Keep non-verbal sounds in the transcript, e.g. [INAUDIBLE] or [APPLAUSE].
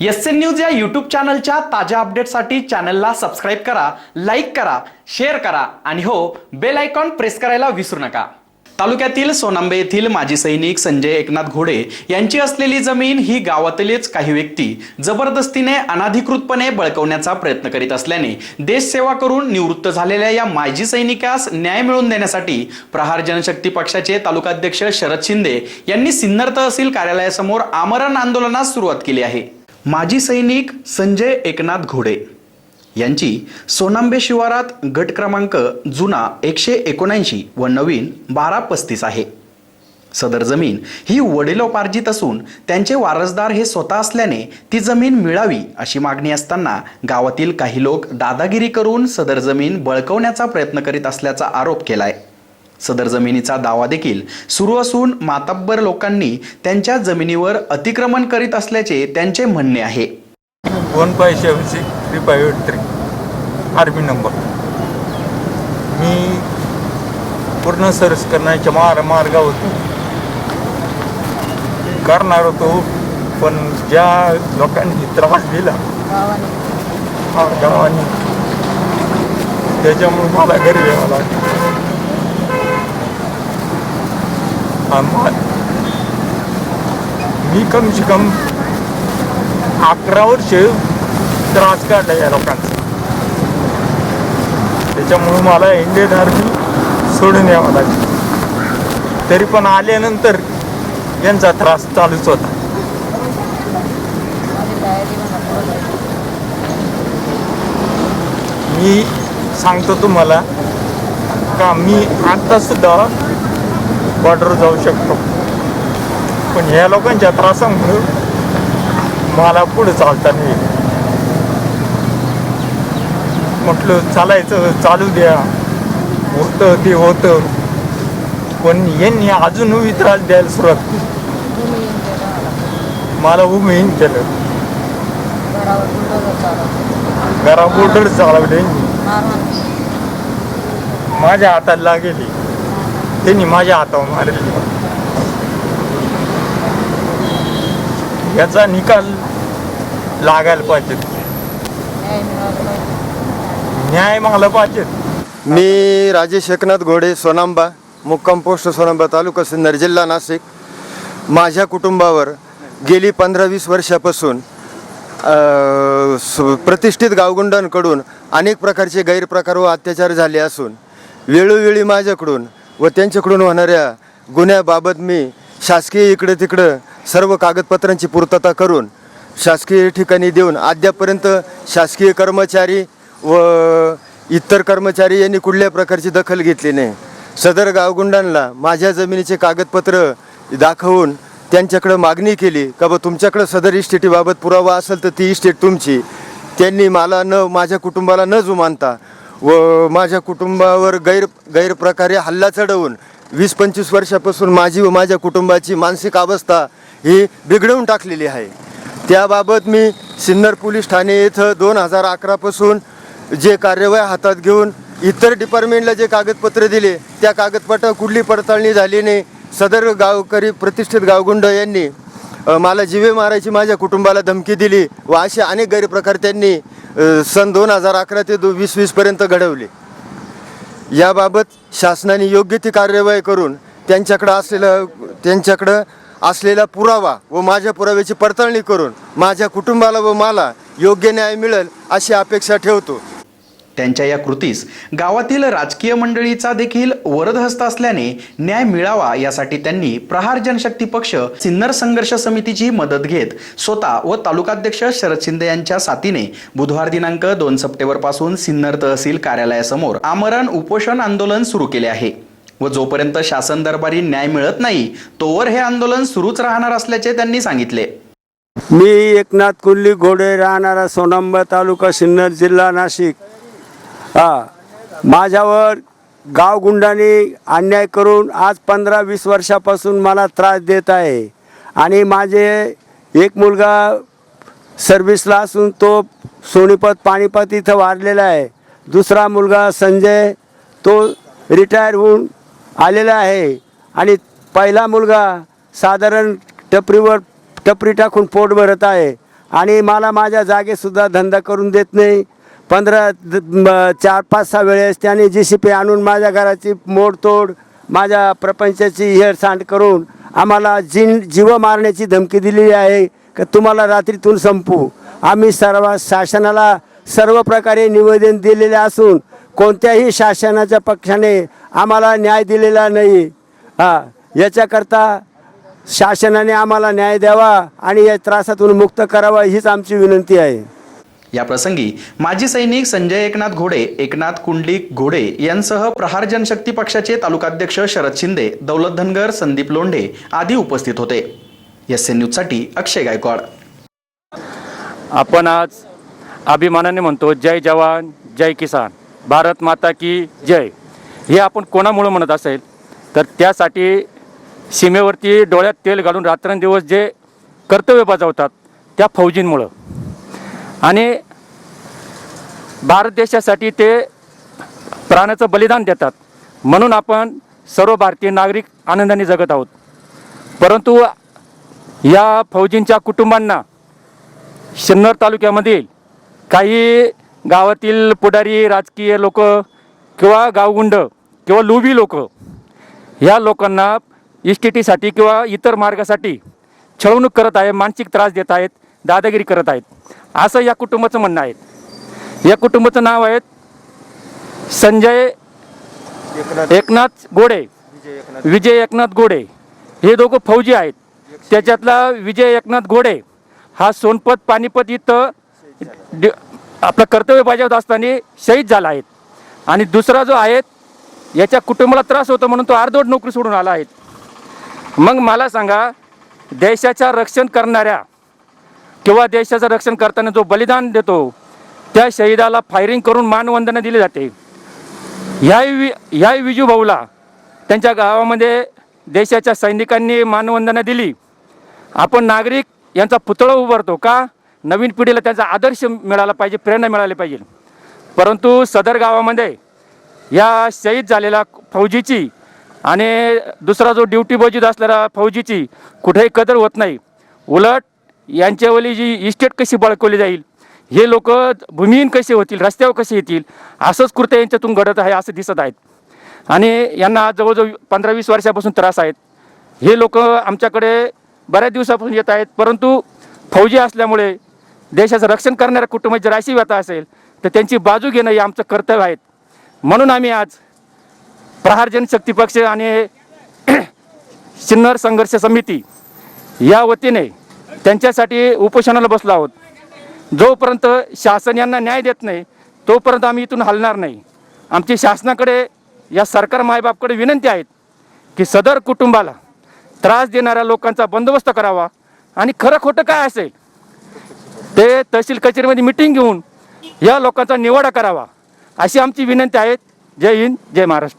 S N news या YouTube चॅनलच्या ताज्या अपडेटसाठी चॅनलला सबस्क्राईब करा लाईक करा शेअर करा आणि हो बेल आयकॉन प्रेस करायला विसरू नका. तालुक्यातील सोनांबे येथील माजी सैनिक संजय एकनाथ घोडे यांची असलेली जमीन ही गावातीलच काही व्यक्ती जबरदस्तीने अनाधिकृतपणे बळकवण्याचा प्रयत्न करीत असल्याने देशसेवा करून निवृत्त झालेल्या या माजी सैनिकास न्याय मिळवून देण्यासाठी प्रहार जनशक्ती पक्षाचे तालुकाध्यक्ष शरद शिंदे यांनी सिन्नर तहसील कार्यालयासमोर आमरण आंदोलनास सुरुवात केली आहे. माजी सैनिक संजय एकनाथ घोडे यांची सोनांबे शिवारात गट क्रमांक जुना एकशे एकोणऐंशी व नवीन बारा पस्तीस आहे. सदर जमीन ही वडिलोपार्जित असून त्यांचे वारसदार हे स्वतः असल्याने ती जमीन मिळावी अशी मागणी असताना गावातील काही लोक दादागिरी करून सदर जमीन बळकवण्याचा प्रयत्न करीत असल्याचा आरोप केलाय. सदर जमिनीचा दावा देखील सुरू असून मातब्बर लोकांनी त्यांच्या जमिनीवर अतिक्रमण करीत असल्याचे त्यांचे म्हणणे आहे. One five seven six three five eight three army number. मी पूर्ण सर्च करण्याच्या मार मार्गावर करणार होतो पण ज्या लोकांनी त्रास दिला हा गावाने त्याच्यामुळे मला घरी यावं लागलं. आणि मी कम से कम अकरा वर्ष त्रास काढला या लोकांचा. त्याच्यामुळे मला इंडियन आर्मी सोडून यावं लागलं. तरी पण आल्यानंतर यांचा त्रास चालूच होता. मी सांगतो तुम्हाला का मी आत्तासुद्धा बॉर्डर जाऊ शकतो. पण ह्या लोकांच्या त्रासामुळे मला पुढे चालता नाही येत. म्हटलं चालायचं चालू द्या. होतं ते होतं. पण यांनी अजूनही त्रास द्यायला सुरुवात केली. मला उमेन केलं. घरा बोर्डर चालवले. माझ्या हाताला लागेली त्यांनी माझ्या हातावर मारली. याचा निकाल लागायला पाहिजे. न्याय मागला पाहिजे. मी राजेश एकनाथ घोडे सोनांबा मुक्काम पोस्ट सोनांबा तालुका सिन्नर जिल्हा नाशिक. माझ्या कुटुंबावर गेली पंधरा वीस वर्षापासून प्रतिष्ठित गावगुंडांकडून अनेक प्रकारचे गैरप्रकार व अत्याचार झाले असून वेळोवेळी माझ्याकडून व त्यांच्याकडून होणाऱ्या गुन्ह्याबाबत मी शासकीय इकडे तिकडं सर्व कागदपत्रांची पूर्तता करून शासकीय ठिकाणी देऊन अद्यापर्यंत शासकीय कर्मचारी व इतर कर्मचारी यांनी कुठल्या प्रकारची दखल घेतली नाही. सदर गावगुंडांना माझ्या जमिनीचे कागदपत्र दाखवून त्यांच्याकडं मागणी केली का बा तुमच्याकडं सदर इस्टेटीबाबत पुरावा असेल तर ती इस्टेट तुमची. त्यांनी मला न माझ्या कुटुंबाला न जुमानता व माझ्या कुटुंबावर गैर गैरप्रकारे हल्ला चढवून वीस पंचवीस वर्षापासून माझी व माझ्या कुटुंबाची मानसिक अवस्था ही बिघडवून टाकलेली आहे. त्याबाबत मी सिन्नर पोलीस ठाणे इथं दोन हजार अकरापासून जे कार्यवाही हातात घेऊन इतर डिपार्टमेंटला जे कागदपत्र दिले त्या कागदपत्र कुठली पडताळणी झाली नाही. सदर गावकरी प्रतिष्ठित गावगुंड यांनी मला जिवे मारायची माझ्या कुटुंबाला धमकी दिली व असे अनेक गैरप्रकार त्यांनी सन दोन हजार अकरा ते दो वीस वीसपर्यंत घडवले. याबाबत शासनाने योग्य ती कार्यवाही करून त्यांच्याकडं असलेलं त्यांच्याकडं असलेला पुरावा व माझ्या पुराव्याची पडताळणी करून माझ्या कुटुंबाला व मला योग्य न्याय मिळेल अशी अपेक्षा ठेवतो. त्यांच्या या कृतीस गावातील राजकीय मंडळीचा देखील वरदहस्त असल्याने न्याय मिळावा यासाठी त्यांनी प्रहार जनशक्ती पक्ष सिन्नर संघर्ष समितीची मदत घेत स्वतः व तालुकाध्यक्ष शरद शिंदे यांच्या साथीने बुधवार दिनांक दोन सप्टेंबरपासून सिन्नर तहसील कार्यालयासमोर आमरण उपोषण आंदोलन सुरू केले आहे. व जोपर्यंत शासन दरबारी न्याय मिळत नाही तोवर हे आंदोलन सुरूच राहणार असल्याचे त्यांनी सांगितले. मी एकनाथ कुल्ली घोडे राहणारा सोनांबा तालुका सिन्नर जिल्हा नाशिक. हा. माझ्यावर गावगुंडांनी अन्याय करून आज पंधरा वीस वर्षापासून मला त्रास देत आहे. आणि माझे एक मुलगा सर्व्हिसला असून तो सोनीपत पाणीपत इथं वारलेला आहे. दुसरा मुलगा संजय तो रिटायर होऊन आलेला आहे. आणि पहिला मुलगा साधारण टपरीवर टपरी टाकून पोट भरत आहे. आणि मला माझ्या जागेसुद्धा धंदा करून देत नाही. पंधरा द- म- चार पाच सहा वेळेस त्याने जी सी पी आणून माझ्या घराची मोडतोड माझ्या प्रपंचाची हेरसांड करून आम्हाला जी जीव मारण्याची धमकी दिलेली आहे का तुम्हाला रात्रीतून संपू. आम्ही सर्व शासनाला सर्व प्रकारे निवेदन दिलेले असून कोणत्याही शासनाच्या पक्षाने आम्हाला न्याय दिलेला नाही. हा याच्याकरता शासनाने आम्हाला न्याय द्यावा आणि या त्रासातून मुक्त करावा हीच आमची विनंती आहे. याप्रसंगी माजी सैनिक संजय एकनाथ घोडे एकनाथ कुंडलिक घोडे यांसह प्रहार जनशक्ती पक्षाचे तालुकाध्यक्ष शरद शिंदे दौलत धनगर संदीप लोंढे आदी उपस्थित होते. एस एन न्यूजसाठी अक्षय गायकवाड. आपण आज अभिमानाने म्हणतो जय जवान जय किसान. भारत माता की जय. हे आपण कोणामुळं म्हणत असेल? तर त्यासाठी सीमेवरती डोळ्यात तेल घालून रात्रंदिवस जे कर्तव्य बजावतात त्या फौजींमुळं. आणि भारत देशासाठी ते प्राणाचं बलिदान देतात. म्हणून आपण सर्व भारतीय नागरिक आनंदाने जगत आहोत. परंतु या फौजींच्या कुटुंबांना सिन्नर तालुक्यामधील काही गावातील पुढारी राजकीय लोक किंवा गावगुंड किंवा लुबी लोक ह्या लोकांना एस टी टीसाठी किंवा इतर मार्गासाठी छळवणूक करत आहे मानसिक त्रास देत आहेत दादागिरी करत आहेत. असं या कुटुंबाचं म्हणणं आहे. या कुटुंबाचं नाव आहे संजय एकनाथ. गोडे. विजय एकनाथ. गोडे. हे दोघं फौजी आहेत. त्याच्यातला विजय एकनाथ गोडे हा सोनपत पानिपत इथं डि- आपलं कर्तव्य बजावत असताना शहीद झाला आहे. आणि दुसरा जो आहे याच्या कुटुंबाला त्रास होतो म्हणून तो अर्धवट नोकरी सोडून आला आहे. मग मला सांगा देशाच्या रक्षण करणाऱ्या किंवा देशाचं रक्षण करताना जो बलिदान देतो त्या शहीदाला फायरिंग करून मानवंदना दिली जाते. ह्याही वि ह्याही विजू भाऊला त्यांच्या गावामध्ये देशाच्या सैनिकांनी मानवंदना दिली. आपण नागरिक यांचा पुतळा उभारतो का? नवीन पिढीला त्यांचा आदर्श मिळाला पाहिजे प्रेरणा मिळाली पाहिजे. परंतु सदर गावामध्ये या शहीद झालेल्या फौजीची आणि दुसरा जो ड्युटी बजीत असलेला फौजीची कुठेही कदर होत नाही. उलट यांच्यावरली जी इस्टेट कशी बळकवली जाईल हे लोक भूमिहीन कसे होतील रस्त्यावर कसे येतील असंच कृत्य यांच्यातून घडत आहे असं दिसत आहेत. आणि यांना आज जवळजवळ पंधरा वीस वर्षापासून त्रास आहेत. हे लोक आमच्याकडे बऱ्याच दिवसापासून येत आहेत परंतु फौजी असल्यामुळे देशाचं रक्षण करणाऱ्या कुटुंबाची जर अशी व्यथा असेल तर त्यांची बाजू घेणं हे आमचं कर्तव्य आहेत म्हणून आम्ही आज प्रहार जनशक्ती पक्ष आणि [CLEARS THROAT] सिन्नर संघर्ष समिती या वतीने त्यांच्यासाठी उपोषणाला बसलो आहोत. जोपर्यंत शासन यांना न्याय देत नाही तोपर्यंत आम्ही इथून हलणार नाही. आमची शासनाकडे या सरकार मायबापकडे विनंती आहेत की सदर कुटुंबाला त्रास देणाऱ्या लोकांचा बंदोबस्त करावा आणि खरं खोटं काय असेल ते तहसील कचेरीमध्ये मिटिंग घेऊन या लोकांचा निवाडा करावा अशी आमची विनंती आहे जय हिंद जय महाराष्ट्र.